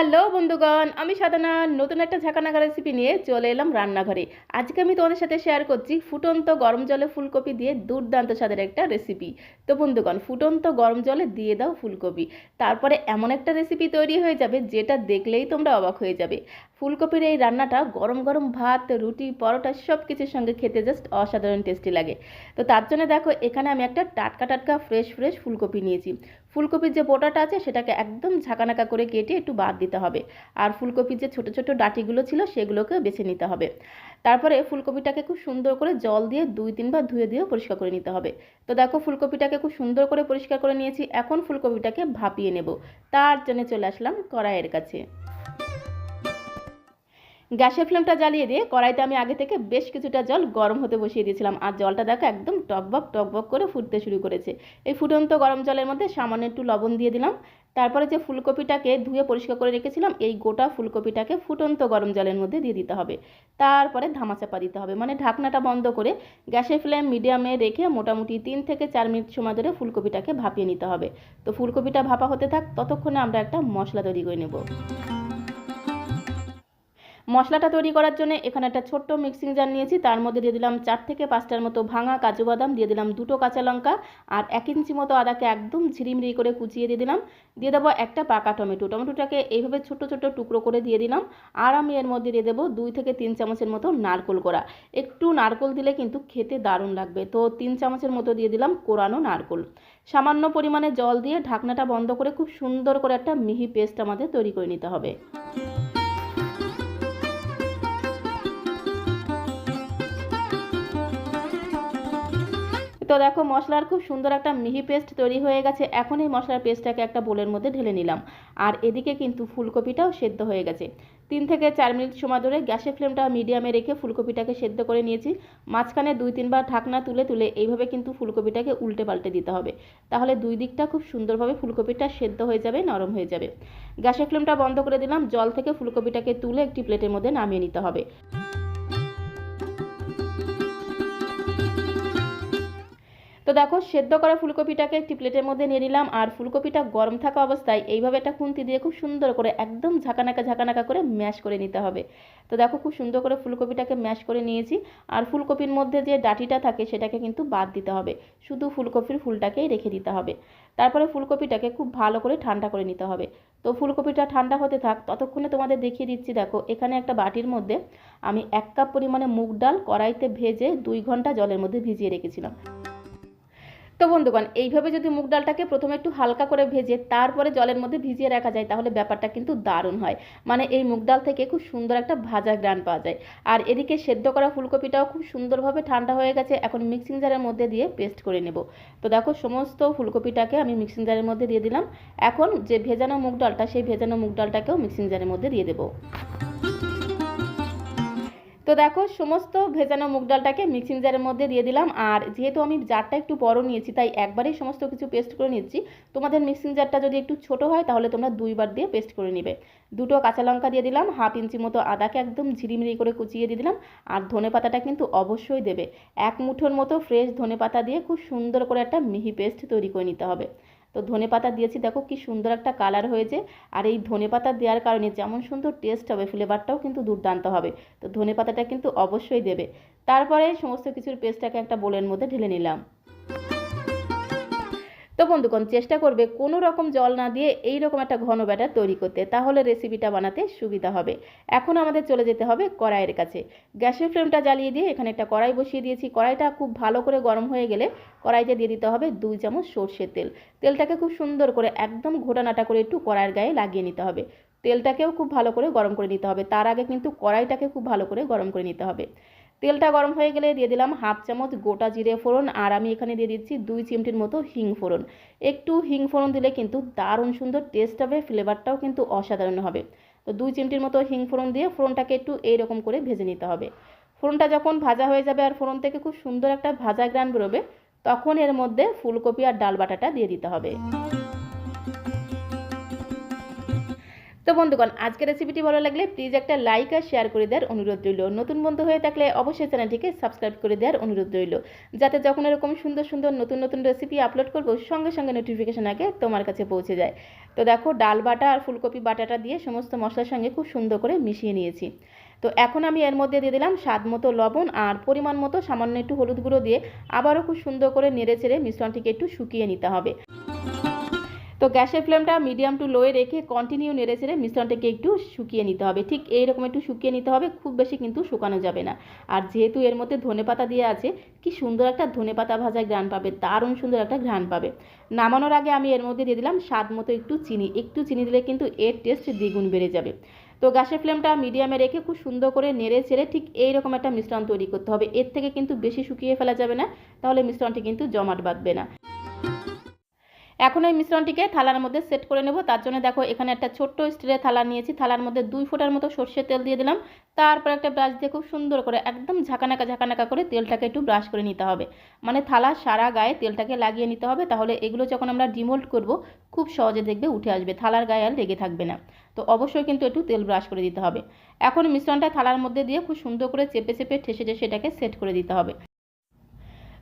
Hello বন্ধুগণ, আমি সাধনা। নতুন একটা ঝাঁকানাকা রেসিপি নিয়ে চলে এলাম রান্নাঘরে। আজকে আমি তোমাদের সাথে শেয়ার করছি ফুটন্ত গরম জলে ফুলকপি দিয়ে দুর্দান্ত স্বাদের একটা রেসিপি তো বন্ধুগণ, ফুটন্ত গরম জলে দিয়ে দাও ফুলকপি। তারপরে এমন একটা রেসিপি তৈরি হয়ে যাবে যেটা দেখলেই তোমরা অবাক হয়ে যাবে। ফুলকপির এই রান্নাটা গরম গরম ভাত, রুটি, পরোটা সব কিছুর সঙ্গে খেতে জাস্ট অসাধারণ টেস্টি লাগে। তো তার জন্য দেখো, এখানে আমি একটা টাটকা টাটকা ফ্রেশ ফ্রেশ ফুলকপি নিয়েছি। ফুলকপির যে বোটাটা আছে, সেটাকে একদম ঝাঁকানাকা করে কেটে একটু বাদ দিতে হবে। আর ফুলকপির যে ছোটো ছোটো ডাঁটিগুলো ছিল সেগুলোকে বেছে নিতে হবে। তারপরে ফুলকপিটাকে খুব সুন্দর করে জল দিয়ে দুই তিনবার ধুয়ে দিয়েও পরিষ্কার করে নিতে হবে। তো দেখো, ফুলকপিটাকে খুব সুন্দর করে পরিষ্কার করে নিয়েছি। এখন ফুলকপিটাকে ভাপিয়ে নেব। তার জন্য চলে আসলাম কড়াইয়ের কাছে। গ্যাসের ফ্লেমটা জ্বালিয়ে দিয়ে কড়াইতে আমি আগে থেকে বেশ কিছুটা জল গরম হতে বসিয়ে দিয়েছিলাম। আর জলটা দেখো একদম টকবক টকবক করে ফুটতে শুরু করেছে। এই ফুটন্ত গরম জলের মধ্যে সামান্য একটু লবণ দিয়ে দিলাম। তারপরে যে ফুলকপিটাকে ধুয়ে পরিষ্কার করে রেখেছিলাম, এই গোটা ফুলকপিটাকে ফুটন্ত গরম জলের মধ্যে দিয়ে দিতে হবে। তারপরে ধামাচাপা দিতে হবে। মানে ঢাকনাটা বন্ধ করে গ্যাসের ফ্লেম মিডিয়ামে রেখে মোটামুটি তিন থেকে চার মিনিট সময় ধরে ফুলকপিটাকে ভাপিয়ে নিতে হবে। তো ফুলকপিটা ভাপা হতে থাক, ততক্ষণে আমরা একটা মশলা তৈরি করে নেব। মশলাটা তৈরি করার জন্য এখানে একটা ছোট্ট মিক্সিং জার নিয়েছি। তার মধ্যে দিয়ে দিলাম চার থেকে পাঁচটার মতো ভাঙা কাজু বাদাম, দিয়ে দিলাম দুটো কাঁচা লঙ্কা আর এক ইঞ্চি মতো আদাকে একদম ঝিরিমিরি করে কুচিয়ে দিয়ে দিলাম। দিয়ে দেবো একটা পাকা টমেটো। টমেটোটাকে এইভাবে ছোট ছোট টুকরো করে দিয়ে দিলাম আর আমি এর মধ্যে দিয়ে দেবো দুই থেকে তিন চামচের মতো নারকোল কোড়া। একটু নারকোল দিলে কিন্তু খেতে দারুণ লাগবে। তো তিন চামচের মতো দিয়ে দিলাম কোরানো নারকোল। সামান্য পরিমাণে জল দিয়ে ঢাকনাটা বন্ধ করে খুব সুন্দর করে একটা মিহি পেস্ট আমাদের তৈরি করে নিতে হবে। তো দেখো, মশলার খুব সুন্দর একটা মিহি পেস্ট তৈরি হয়ে গেছে। এখন এই মশলার পেস্টটাকে একটা বোলের মধ্যে ঢেলে নিলাম। আর এদিকে কিন্তু ফুলকপিটাও সেদ্ধ হয়ে গেছে। তিন থেকে চার মিনিট সময় ধরে গ্যাসের ফ্লেমটা মিডিয়ামে রেখে ফুলকপিটাকে সেদ্ধ করে নিয়েছি। মাঝখানে দুই তিনবার ঢাকনা তুলে তুলে এইভাবে কিন্তু ফুলকপিটাকে উল্টে পাল্টে দিতে হবে। তাহলে দুই দিকটা খুব সুন্দরভাবে ফুলকপিটা সেদ্ধ হয়ে যাবে, নরম হয়ে যাবে। গ্যাসের ফ্লেমটা বন্ধ করে দিলাম। জল থেকে ফুলকপিটাকে তুলে একটি প্লেটের মধ্যে নামিয়ে নিতে হবে। তো দেখো, সেদ্ধ করা ফুলকপিটাকে একটি প্লেটের মধ্যে নিয়ে নিলাম, আর ফুলকপিটা গরম থাকা অবস্থায় এইভাবে একটা খুন্তি দিয়ে খুব সুন্দর করে, একদম ঝাঁকানাকা ঝাঁকানাকা করে ম্যাশ করে নিতে হবে। তো দেখো, খুব সুন্দর করে ফুলকপিটাকে ম্যাশ করে নিয়েছি, আর ফুলকপির মধ্যে যে ডাটিটা থাকে সেটাকে কিন্তু বাদ দিতে হবে। শুধু ফুলকপির ফুলটাকেই রেখে দিতে হবে। তারপরে ফুলকপিটাকে খুব ভালো করে ঠান্ডা করে নিতে হবে। তো ফুলকপিটা ঠান্ডা হতে থাক, ততক্ষণে তোমাদের দেখিয়ে দিচ্ছি, দেখো, এখানে একটা বাটির মধ্যে আমি এক কাপ পরিমাণে মুগ ডাল কড়াইতে ভেজে দুই ঘণ্টা জলের মধ্যে ভিজিয়ে রেখেছিলাম। তো বন্ধুগণ, এইভাবে যদি মুগ ডালটাকে প্রথমে একটু হালকা করে ভেজে তারপরে জলের মধ্যে ভিজিয়ে রাখা যায়, তাহলে ব্যাপারটা কিন্তু দারুণ হয়। মানে এই মুগ ডাল থেকে খুব সুন্দর একটা ভাজা গ্রান পাওয়া যায়। আর এদিকে সেদ্ধ করা ফুলকপিটাও খুব সুন্দরভাবে ঠান্ডা হয়ে গেছে, এখন মিক্সিং জারের মধ্যে দিয়ে পেস্ট করে নেব। তো দেখো, সমস্ত ফুলকপিটাকে আমি মিক্সিং জারের মধ্যে দিয়ে দিলাম। এখন যে ভেজানো মুগ ডালটা, সেই ভেজানো মুগ ডালটাকেও মিক্সিং জারের মধ্যে দিয়ে দেবো। তো দেখো, সমস্ত ভেজানো মুগ ডালটাকে মিক্সিং জারের মধ্যে দিয়ে দিলাম। আর যেহেতু আমি জারটা একটু বড় নিয়েছি, তাই একবারেই সমস্ত কিছু পেস্ট করে নিচ্ছি। তোমাদের মিক্সিং জারটা যদি একটু ছোট হয়, তাহলে তোমরা দুইবার দিয়ে পেস্ট করে নিবে। দুটো কাঁচা লঙ্কা দিয়ে দিলাম, হাফ ইঞ্চি মতো আদাকে একদম ঝিরিমিরি করে কুচিয়ে দিয়ে দিলাম। আর ধনে পাতাটা কিন্তু অবশ্যই দেবে। এক মুঠোর মতো ফ্রেশ ধনে পাতা দিয়ে খুব সুন্দর করে একটা মিহি পেস্ট তৈরি করে নিতে হবে। তো ধনে পাতা দিয়েছি। দেখো কি সুন্দর একটা কালার হয়েছে। আর এই ধনে পাতা দেওয়ার কারণে যেমন সুন্দর টেস্ট হবে ফ্লেভারটাও কিন্তু দুর্দান্ত হবে। তো ধনে পাতাটা কিন্তু অবশ্যই দেবে। তারপরে সমস্ত কিছুর পেস্টটাকে একটা বোলের মধ্যে ঢেলে নিলাম। তো বন্ধুগণ, চেষ্টা করবে কোনো রকম জল না দিয়ে এই রকম একটা ঘন ব্যাটার তৈরি করতে। তাহলে রেসিপিটা বানাতে সুবিধা হবে। এখন আমাদের চলে যেতে হবে কড়াইয়ের কাছে। গ্যাসের ফ্লেমটা জ্বালিয়ে দিয়ে এখানে একটা কড়াই বসিয়ে দিয়েছি। কড়াইটা খুব ভালো করে গরম হয়ে গেলে কড়াইতে দিয়ে দিতে হবে দুই চামচ সর্ষের তেল। তেলটাকে খুব সুন্দর করে একদম ঘোটানাটা করে একটু কড়াইয়ের গায়ে লাগিয়ে নিতে হবে। তেলটাকেও খুব ভালো করে গরম করে নিতে হবে। তার আগে কিন্তু কড়াইটাকে খুব ভালো করে গরম করে নিতে হবে। তেলটা গরম হয়ে গেলে দিয়ে দিলাম হাফ চামচ গোটা জিরে ফোড়ন, আর আমি এখানে দিয়ে দিচ্ছি দুই চিমটির মতো হিং ফোড়ন। একটু হিং ফোড়ন দিলে কিন্তু দারুণ সুন্দর টেস্ট হবে ফ্লেভারটাও কিন্তু অসাধারণ হবে। তো দুই চিমটির মতো হিং ফোড়ন দিয়ে ফোড়নটাকে একটু এইরকম করে ভেজে নিতে হবে। ফোড়নটা যখন ভাজা হয়ে যাবে আর ফোড়ন থেকে খুব সুন্দর একটা ভাজা গ্রান বেরোবে, তখন এর মধ্যে ফুলকপি আর ডাল বাটাটা দিয়ে দিতে হবে। তো বন্ধুগণ, আজকের রেসিপিটি ভালো লাগলে প্লিজ একটা লাইক আর শেয়ার করে দেওয়ার অনুরোধ রইল। নতুন বন্ধু হয়ে থাকলে অবশ্যই চ্যানেলটিকে সাবস্ক্রাইব করে দেওয়ার অনুরোধ রইল। যাতে যখন এরকম সুন্দর সুন্দর নতুন নতুন রেসিপি আপলোড করব, সঙ্গে সঙ্গে নোটিফিকেশন আগে তোমার কাছে পৌঁছে যায়। তো দেখো, ডাল বাটা আর ফুলকপি বাটাটা দিয়ে সমস্ত মশলার সঙ্গে খুব সুন্দর করে মিশিয়ে নিয়েছি। তো এখন আমি এর মধ্যে দিয়ে দিলাম স্বাদ মতো লবণ আর পরিমাণ মতো সামান্য একটু হলুদ গুঁড়ো দিয়ে আবারও খুব সুন্দর করে নেড়ে চেড়ে মিশ্রণটিকে একটু শুকিয়ে নিতে হবে। তো গ্যাসের ফ্লেমটা মিডিয়াম টু লোয়ে রেখে কন্টিনিউ নেড়ে চেড়ে মিশ্রণটাকে একটু শুকিয়ে নিতে হবে। ঠিক এইরকম একটু শুকিয়ে নিতে হবে, খুব বেশি কিন্তু শুকানো যাবে না। আর যেহেতু এর মধ্যে ধনেপাতা দিয়ে আছে, কি সুন্দর একটা ধনেপাতা ভাজা ঘ্রাণ পাবে, দারুণ সুন্দর একটা ঘ্রাণ পাবে। নামানোর আগে আমি এর মধ্যে দিয়ে দিলাম স্বাদ মতো একটু চিনি। একটু চিনি দিলে কিন্তু এর টেস্ট দ্বিগুণ বেড়ে যাবে। তো গ্যাসের ফ্লেমটা মিডিয়ামে রেখে খুব সুন্দর করে নেড়ে চেড়ে ঠিক এইরকম একটা মিশ্রণ তৈরি করতে হবে। এর থেকে কিন্তু বেশি শুকিয়ে ফেলা যাবে না, তাহলে মিশ্রণটি কিন্তু জমাট বাঁধবে না। এখন এই মিশ্রণটিকে থালার মধ্যে সেট করে নেব। তার জন্য দেখো, এখানে একটা ছোট্ট স্টিলের থালা নিয়েছি। থালার মধ্যে দুই ফোঁটার মতো সর্ষের তেল দিয়ে দিলাম। তারপর একটা ব্রাশ দিয়ে খুব সুন্দর করে একদম ঝাঁকানাকা ঝাঁকানাকা করে তেলটাকে একটু ব্রাশ করে নিতে হবে। মানে থালার সারা গায়ে তেলটাকে লাগিয়ে নিতে হবে। তাহলে এগুলো যখন আমরা ডিমোল্ড করব, খুব সহজে দেখবে উঠে আসবে। থালার গায়ে আর লেগে থাকবে না। তো অবশ্যই কিন্তু একটু তেল ব্রাশ করে দিতে হবে। এখন মিশ্রণটা থালার মধ্যে দিয়ে খুব সুন্দর করে চেপে চেপে ঠেসে ঠেসে এটাকে সেট করে দিতে হবে।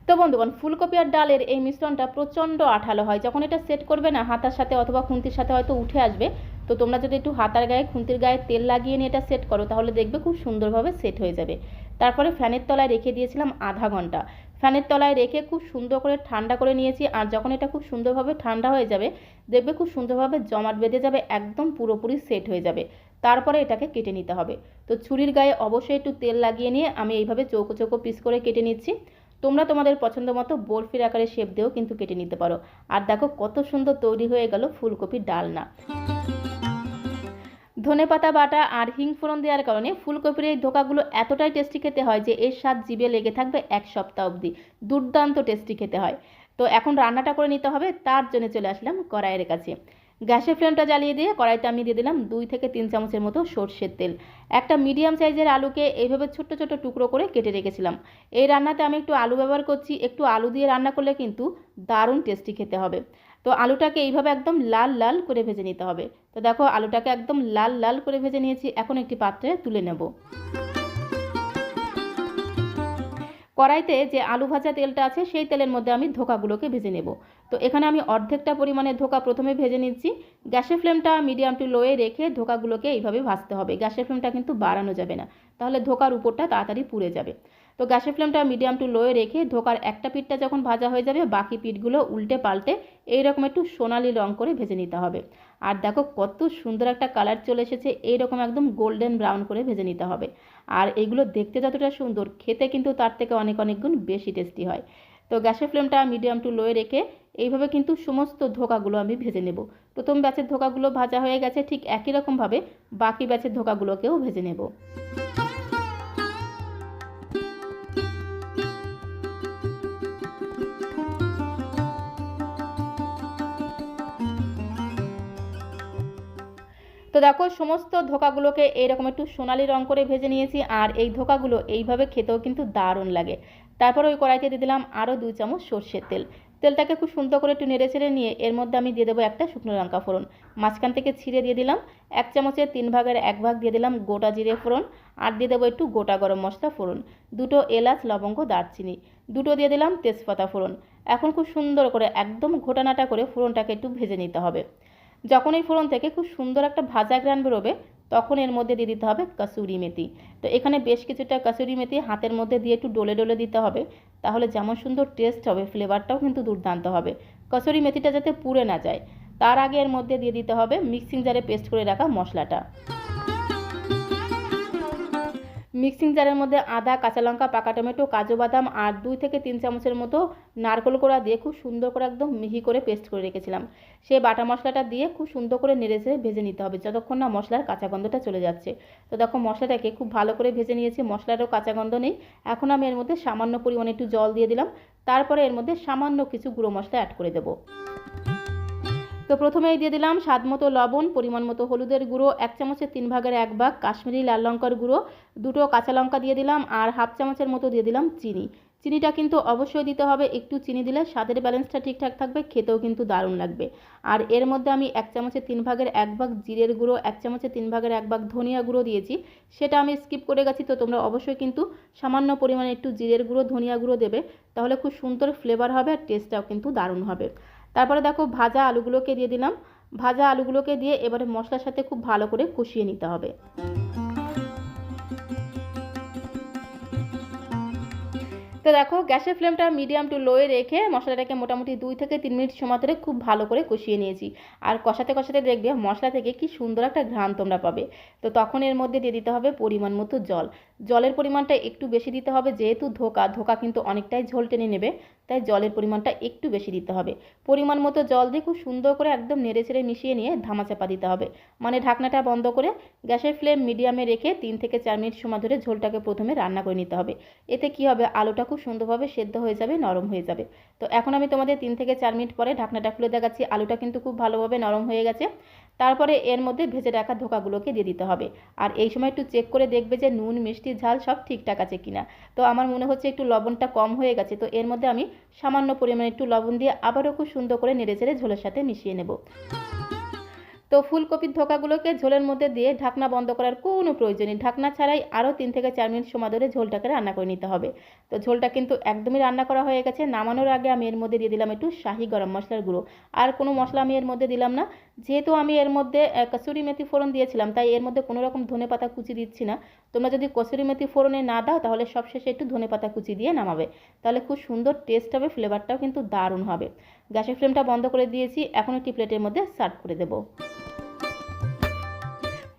তো বন্ধুগণ, ফুলকপি আর ডালের এই মিশ্রণটা প্রচণ্ড আঠালো হয়। যখন এটা সেট করবে না, হাতার সাথে অথবা খুন্তির সাথে হয়তো উঠে আসবে। তো তোমরা যদি একটু হাতার গায়ে, খুন্তির গায়ে তেল লাগিয়ে নিয়ে এটা সেট করো, তাহলে দেখবে খুব সুন্দরভাবে সেট হয়ে যাবে। তারপরে ফ্যানের তলায় রেখে দিয়েছিলাম আধা ঘণ্টা। ফ্যানের তলায় রেখে খুব সুন্দর করে ঠান্ডা করে নিয়েছি, আর যখন এটা খুব সুন্দরভাবে ঠান্ডা হয়ে যাবে, দেখবে খুব সুন্দরভাবে জমাট বেঁধে যাবে, একদম পুরোপুরি সেট হয়ে যাবে। তারপরে এটাকে কেটে নিতে হবে। তো ছুরির গায়ে অবশ্যই একটু তেল লাগিয়ে নিয়ে আমি এইভাবে চৌকো চৌকো পিস করে কেটে নিচ্ছি। তোমরা তোমাদের পছন্দ মতো বরফির আকারে শেপ দিয়েও কিন্তু কেটে নিতে পারো। আর দেখো কত সুন্দর তৈরি হয়ে গেল ফুলকপির ডালনা। ধনে পাতা, বাটা আর হিং ফোড়ন দেওয়ার কারণে ফুলকপির এই ধোকাগুলো এতটাই টেস্টি খেতে হয় যে এর স্বাদ জিভে লেগে থাকবে এক সপ্তাহ অবধি। দুর্দান্ত টেস্টি খেতে হয়। তো এখন রান্নাটা করে নিতে হবে, তার জন্য চলে আসলাম কড়াইয়ের কাছে। গ্যাসের ফ্লেমটা জ্বালিয়ে দিয়ে কড়াইতে আমি দিয়ে দিলাম দুই থেকে তিন চামচের মতো সর্ষের তেল। একটা মিডিয়াম সাইজের আলুকে এইভাবে ছোট্ট ছোট্ট টুকরো করে কেটে রেখেছিলাম। এই রান্নাতে আমি একটু আলু ব্যবহার করছি, একটু আলু দিয়ে রান্না করলে কিন্তু দারুণ টেস্টি খেতে হবে। তো আলুটাকে এইভাবে একদম লাল লাল করে ভেজে নিতে হবে। তো দেখো, আলুটাকে একদম লাল লাল করে ভেজে নিয়েছি, এখন একটি পাত্রে তুলে নেব। কড়াইতে যে আলু ভাজা তেলটা আছে, সেই তেলের মধ্যে আমি ধোকাগুলোকে ভেজে নেব। তো এখানে আমি অর্ধেকটা পরিমাণে ধোকা প্রথমে ভেজে নিচ্ছি। গ্যাসের ফ্লেমটা মিডিয়াম টু লোয়ে রেখে ধোকাগুলোকে এইভাবে ভাজতে হবে। গ্যাসের ফ্লেমটা কিন্তু বাড়ানো যাবে না। তাহলে ধোকার উপরটা তাড়াতাড়ি পুড়ে যাবে। তো গ্যাসের ফ্লেমটা মিডিয়াম টু লোয়ে রেখে ধোকার একটা পিঠটা যখন ভাজা হয়ে যাবে, বাকি পিঠগুলো উল্টে পাল্টে এইরকম একটু সোনালি রং করে ভেজে নিতে হবে। আর দেখো কত সুন্দর একটা কালার চলে এসেছে, এইরকম একদম গোল্ডেন ব্রাউন করে ভেজে নিতে হবে। আর এগুলো দেখতে যতটা সুন্দর, খেতে কিন্তু তার থেকে অনেক অনেক গুণ বেশি টেস্টি হয়। তো গ্যাসের ফ্লেমটা মিডিয়াম টু লোয়ে রেখে এইভাবে কিন্তু সমস্ত ধোকাগুলো আমি ভেজে নেব। প্রথম ব্যাচের ধোকাগুলো ভাজা হয়ে গেছে, ঠিক একই রকমভাবে বাকি ব্যাচের ধোকাগুলোকেও ভেজে নেব। তো দেখো, সমস্ত ধোকাগুলোকে এইরকম একটু সোনালি রং করে ভেজে নিয়েছি, আর এই ধোকাগুলো এইভাবে খেতেও কিন্তু দারুণ লাগে। তারপর ওই কড়াইতে দিয়ে দিলাম আরও দুই চামচ সর্ষের তেল। তেলটাকে খুব সুন্দর করে একটু নেড়ে ছেড়ে নিয়ে এর মধ্যে আমি দিয়ে দেবো একটা শুকনো লঙ্কা ফোড়ন। মাঝখান থেকে ছিঁড়ে দিয়ে দিলাম এক চামচের তিন ভাগের এক ভাগ দিয়ে দিলাম গোটা জিরে ফোড়ন, আর দিয়ে দেবো একটু গোটা গরম মশলা ফোড়ন। দুটো এলাচ, লবঙ্গ, দারচিনি। দুটো দিয়ে দিলাম তেজপাতা ফোড়ন। এখন খুব সুন্দর করে একদম ঘোটানাটা করে ফোড়নটাকে একটু ভেজে নিতে হবে। যখন এই ফোড়ন থেকে খুব সুন্দর একটা ভাজা গ্রান বেরোবে, তখন এর মধ্যে দিয়ে দিতে হবে কাসুরি মেথি। তো এখানে বেশ কিছুটা কাসুরি মেথি হাতের মধ্যে দিয়ে একটু ডলে ডলে দিতে হবে। তাহলে যেমন সুন্দর টেস্ট হবে ফ্লেভারটাও কিন্তু দুর্দান্ত হবে। কাসুরি মেথিটা যাতে পুড়ে না যায়, তার আগে এর মধ্যে দিয়ে দিতে হবে মিক্সিং জারে পেস্ট করে রাখা মশলাটা। মিক্সিং জারের মধ্যে আদা, কাঁচা লঙ্কা, পাকা টমেটো, কাজু বাদাম আর দুই থেকে তিন চামচের মতো নারকোল কোড়া দিয়ে খুব সুন্দর করে একদম মিহি করে পেস্ট করে রেখেছিলাম। সেই বাটা মশলাটা দিয়ে খুব সুন্দর করে নেড়েছে ভেজে নিতে হবে যতক্ষণ না মশলার কাঁচা গন্ধটা চলে যাচ্ছে। তো দেখো মশলাটাকে খুব ভালো করে ভেজে নিয়েছি, মশলারও কাঁচা গন্ধ নেই। এখন আমি এর মধ্যে সামান্য পরিমাণে একটু জল দিয়ে দিলাম। তারপরে এর মধ্যে সামান্য কিছু গুঁড়ো মশলা অ্যাড করে দেবো। তো প্রথমেই দিয়ে দিলাম স্বাদ মতো লবণ, পরিমাণ মতো হলুদের গুঁড়ো, এক চামচের তিন ভাগের এক ভাগ কাশ্মীরি লাল লঙ্কার গুঁড়ো, দুটো কাঁচা লঙ্কা দিয়ে দিলাম আর হাফ চামচের মতো দিয়ে দিলাম চিনি। চিনিটা কিন্তু অবশ্যই দিতে হবে, একটু চিনি দিলে স্বাদের ব্যালেন্সটা ঠিকঠাক থাকবে, খেতেও কিন্তু দারুণ লাগবে। আর এর মধ্যে আমি এক চামচের তিন ভাগের এক ভাগ জিরের গুঁড়ো, এক চামচের তিন ভাগের এক ভাগ ধনিয়া গুঁড়ো দিয়েছি। সেটা আমি স্কিপ করে গেছি তো তোমরা অবশ্যই কিন্তু সামান্য পরিমাণে একটু জিরের গুঁড়ো, ধনিয়া গুঁড়ো দেবে, তাহলে খুব সুন্দর ফ্লেভার হবে আর টেস্টটাও কিন্তু দারুণ হবে। তারপরে দেখো ভাজা আলুগুলোকে দিয়ে দিলাম। ভাজা আলুগুলোকে দিয়ে এবারে মশলার সাথে খুব ভালো করে কষিয়ে নিতে হবে। তো দেখো, গ্যাসের ফ্লেমটা মিডিয়াম টু লোয়ে রেখে মশলাটাকে মোটামুটি দুই থেকে তিন মিনিট সময় ধরে খুব ভালো করে কষিয়ে নিয়েছি। আর কষাতে কষাতে দেখবে মশলা থেকে কি সুন্দর একটা ঘ্রাণ তোমরা পাবে। তো তখন এর মধ্যে দিয়ে দিতে হবে পরিমাণ মতো জল। জলের পরিমাণটা একটু বেশি দিতে হবে, যেহেতু ধোকা ধোকা কিন্তু অনেকটাই ঝোল টেনে নেবে, তাই জলের পরিমাণটা একটু বেশি দিতে হবে। পরিমাণ মতো জল দিয়ে খুব সুন্দর করে একদম নেড়ে ছেড়ে মিশিয়ে নিয়ে ধামা চাপা দিতে হবে। মানে ঢাকনাটা বন্ধ করে গ্যাসের ফ্লেম মিডিয়ামে রেখে তিন থেকে চার মিনিট সময় ধরে ঝোলটাকে প্রথমে রান্না করে নিতে হবে। এতে কি হবে? আলুটা খুব সুন্দরভাবে সেদ্ধ হয়ে যাবে, নরম হয়ে যাবে। তো এখন আমি তোমাদের তিন থেকে চার মিনিট পরে ঢাকনাটা খুলে দেখাচ্ছি। আলুটা কিন্তু খুব ভালোভাবে নরম হয়ে গেছে। তারপরে এর মধ্যে ভেজে রাখা ধোকাগুলোকে দিয়ে দিতে হবে। আর এই সময় একটু চেক করে দেখবে যে নুন, মিষ্টি, ঝাল সব ঠিকঠাক আছে কিনা। তো আমার মনে হচ্ছে একটু লবণটা কম হয়ে গেছে। তো এর মধ্যে আমি সামান্য পরিমাণে একটু লবণ দিয়ে আবারও খুব সুন্দর করে নেড়ে চেড়ে ঝোলের সাথে মিশিয়ে নেব। তো ফুলকপির ধোকাগুলোকে ঝোলের মধ্যে দিয়ে ঢাকনা বন্ধ করার কোনো প্রয়োজন নেই। ঢাকনা ছাড়াই আরও তিন থেকে চার মিনিট সময় ধরে ঝোলটাকে রান্না করে নিতে হবে। তো ঝোলটা কিন্তু একদমই রান্না করা হয়ে গেছে। নামানোর আগে আমি এর মধ্যে দিয়ে দিলাম একটু শাহি গরম মশলার গুঁড়ো। আর কোনো মশলা আমি এর মধ্যে দিলাম না। যেহেতু আমি এর মধ্যে কসুরি মেথি ফোড়ন দিয়েছিলাম, তাই এর মধ্যে কোনো রকম ধনে পাতা কুচি দিচ্ছি না। তোমরা যদি কসুরি মেথি ফোড়নে না দাও, তাহলে সবশেষে একটু ধনে পাতা কুচি দিয়ে নামাবে। তাহলে খুব সুন্দর টেস্ট হবে ফ্লেভারটাও কিন্তু দারুণ হবে। গ্যাসের ফ্লেমটা বন্ধ করে দিয়েছি, এখন একটি প্লেটের মধ্যে সার্ভ করে দেবো।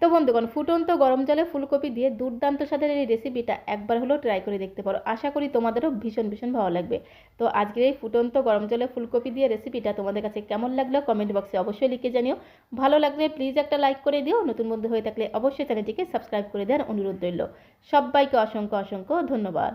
তো বন্ধুগণ, ফুটন্ত গরম জলে ফুলকপি দিয়ে দুর্দান্ত স্বাদের এই রেসিপিটা একবার হলেও ট্রাই করে দেখতে পারো। আশা করি তোমাদেরও ভীষণ ভীষণ ভালো লাগবে। তো আজকের এই ফুটন্ত গরম জলে ফুলকপি দিয়ে রেসিপিটা তোমাদের কাছে কেমন লাগল কমেন্ট বক্সে অবশ্যই লিখে জানিও। ভালো লাগলে প্লিজ একটা লাইক করে দিও। নতুন বন্ধু হয়ে থাকলে অবশ্যই চ্যানেলটিকে সাবস্ক্রাইব করে দেওয়ার অনুরোধ রইল। সবাইকে অসংখ্য অসংখ্য ধন্যবাদ।